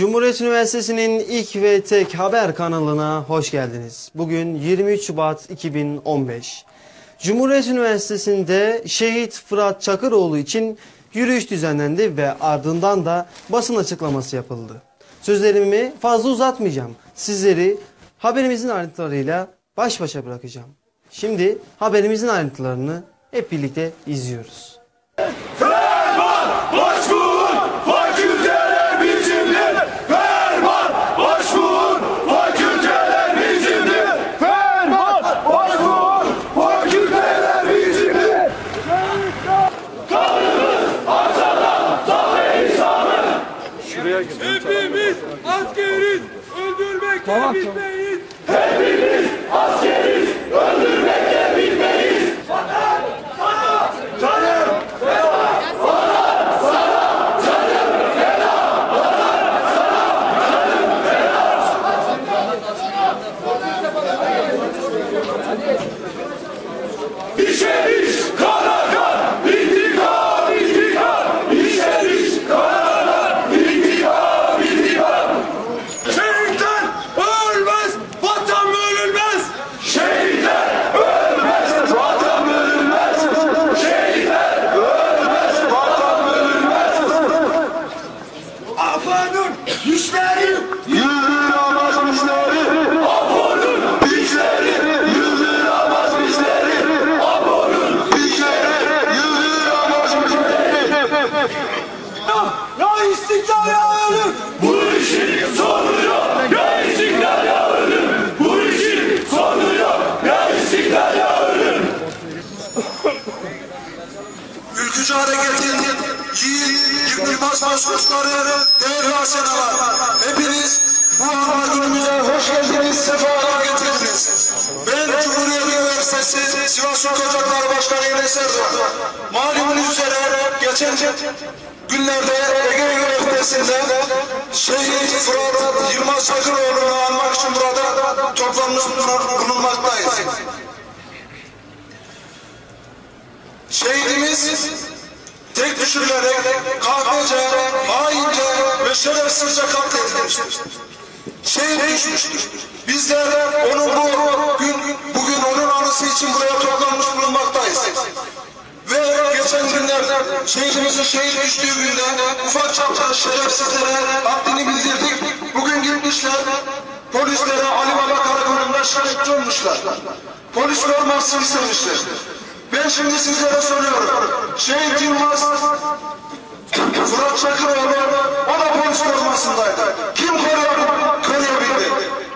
Cumhuriyet Üniversitesi'nin ilk ve tek haber kanalına hoş geldiniz. Bugün 23 Şubat 2015. Cumhuriyet Üniversitesi'nde şehit Fırat Çakıroğlu için yürüyüş düzenlendi ve ardından da basın açıklaması yapıldı. Sözlerimi fazla uzatmayacağım. Sizleri haberimizin ayrıntılarıyla baş başa bırakacağım. Şimdi haberimizin ayrıntılarını hep birlikte izliyoruz. Hepimiz askeriz, öldürmekte bilmeyiz. Hepimiz askeriz, Ya istiklal ya ölüm. Bu işin sonu yok. Ya istiklal ya ölüm. Bu işin sonu yok. Ya istiklal ya ölüm. Ülkücü hareketin yiğit, yıkılmaz başkoçları, değerli aşanalar. Hepiniz bu anma günümüze hoş geldiniz, sefalar getirdiniz. Ben Cumhuriyet Üniversitesi Sivas Ocakları Başkanı Enes Erdoğan. Malumunuz üzere geçen günlerde Ege Üniversitesi'nde Şehit Fırat Yılmaz Çakıroğlu'nu anmak için burada toplanmış bulunmaktayız. Şehidimiz tek düşürülerek kahvece, haince ve şerefsizce katledilmiştir. Şehit düşmüştür. Bizler onun bu gün, bugün onun anısı için buraya toplanmış bulunmaktayız. Ve geçen günlerde şehidimizin şehit düştüğü günde ufak çapta şerefsizlere haddini bildirdik. Bugün gitmişler polislere Ali Baba Karakolu'nda şahit olmuşlar. Polis olmasını istemişler. Ben şimdi sizlere soruyorum. Şehit Yılmaz Fırat Çakıroğlu o da polis korumasındaydı. Kim koruyor, koruyabildi?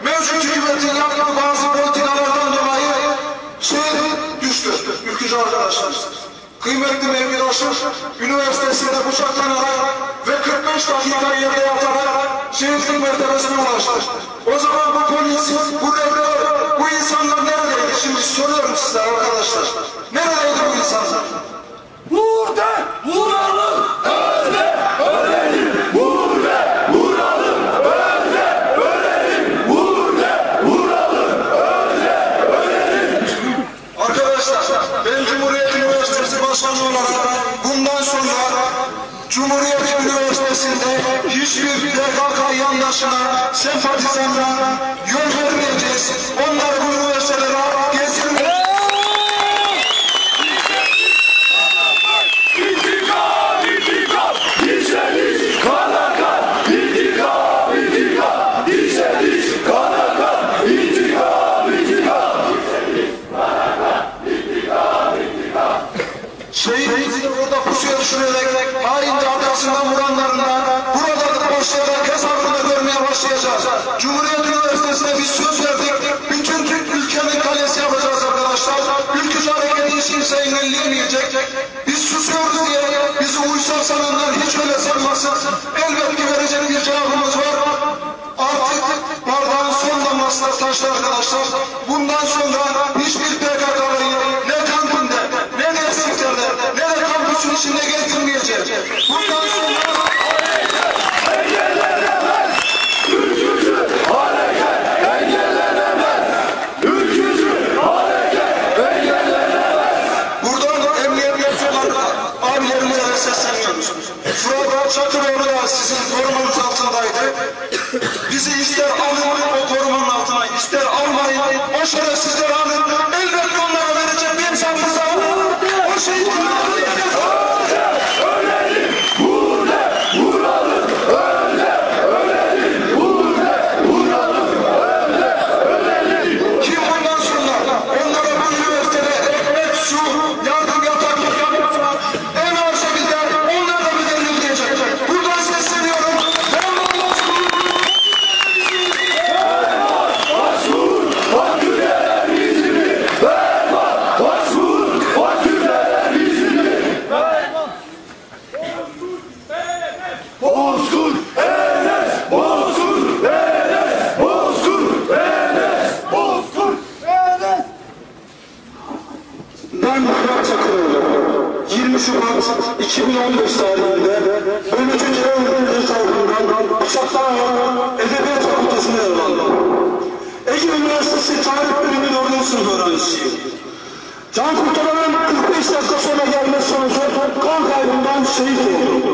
Mevcut hükümetin yaptığı bazı politikalardan dolayı şehit düştü. Ülkücü arkadaşlar. Kıymetli mevkidaşım üniversitesinde bıçaklanarak ve 45 dakika yerde yatarak şehitlik mertebesine ulaştı. O zaman bu polis, bu rehber, bu insanlar neredeydi? Şimdi soruyorum size arkadaşlar. Neredeydi bu insanlar? Burada vuralım, öyle ölelim. Burada vuralım, öyle ölelim. Burada vuralım, öyle ölelim. Arkadaşlar ben Cumhuriyet Başkanı olarak bundan sonra Cumhuriyet Üniversitesi'nde hiçbir PKK yandaşına, sempatizanına yol vermeyeceğiz. Onları bu üniversitelere Şehidimizi burada pusuya düşürerek haince arkasından vuranlarına burada başlayarak hesabını görmeye başlayacağız. Cumhuriyet Üniversitesi'ne biz söz verdik. Bütün Türk ülkenin kalesi yapacağız arkadaşlar. Ülkücü hareketi hiç kimse engelleyemeyecek. Biz susuyoruz diye bizi uysal sananlar hiç öyle sanmasın. Elbet ki verecek bir cevabımız var. Artık bardağın son damlasına taştı arkadaşlar. Bundan sonra hiçbir PKK'lıyı Can kurtaranın 45 dakika sonra gelmesi sonucu kan kaybından şehit oldu.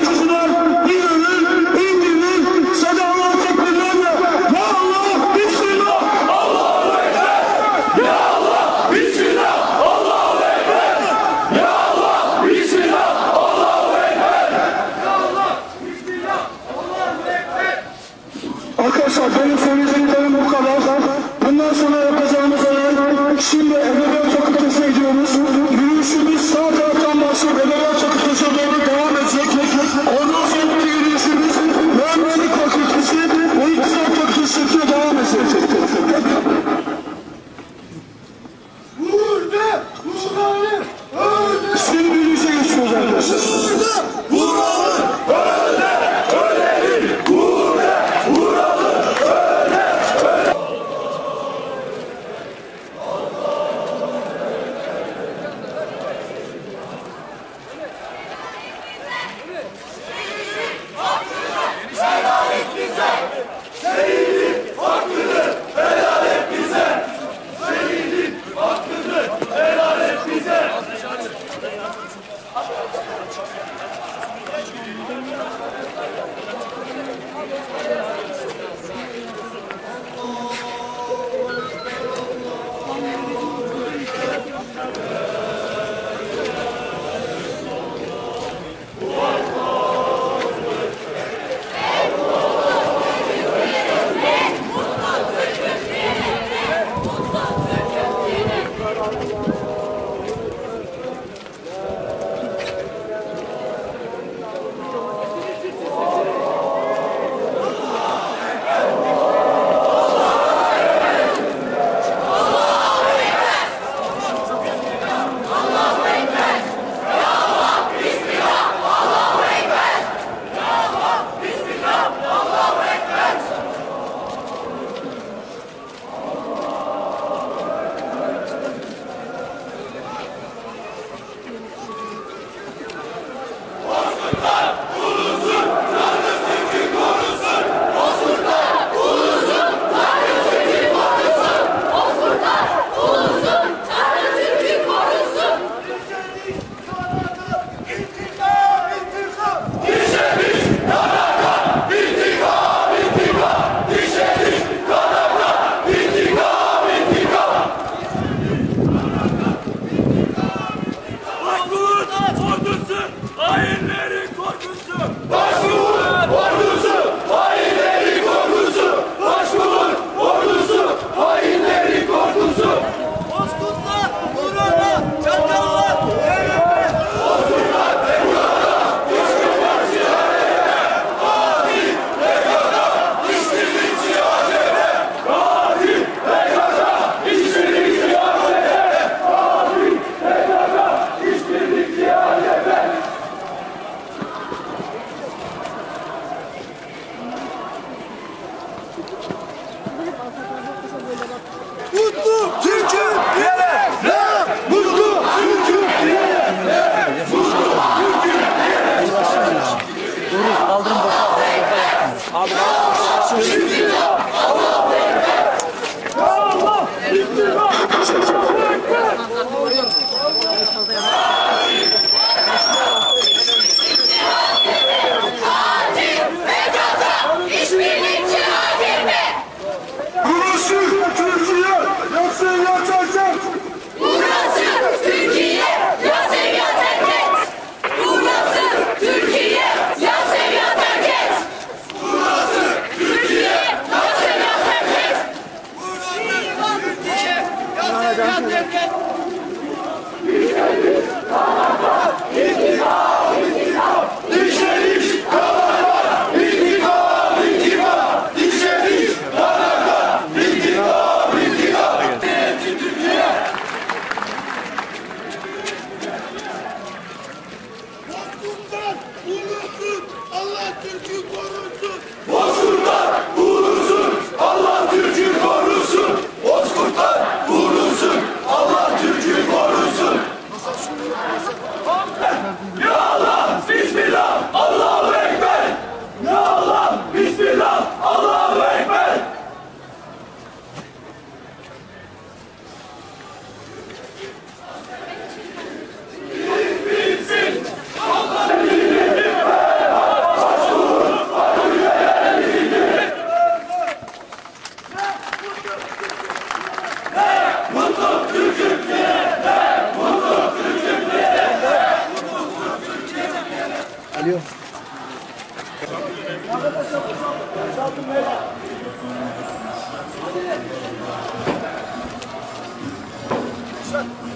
Tekbir!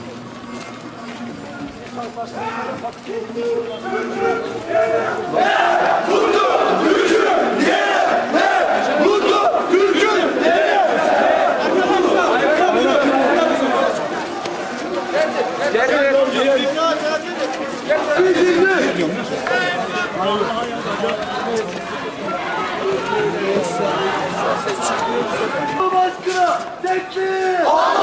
Allah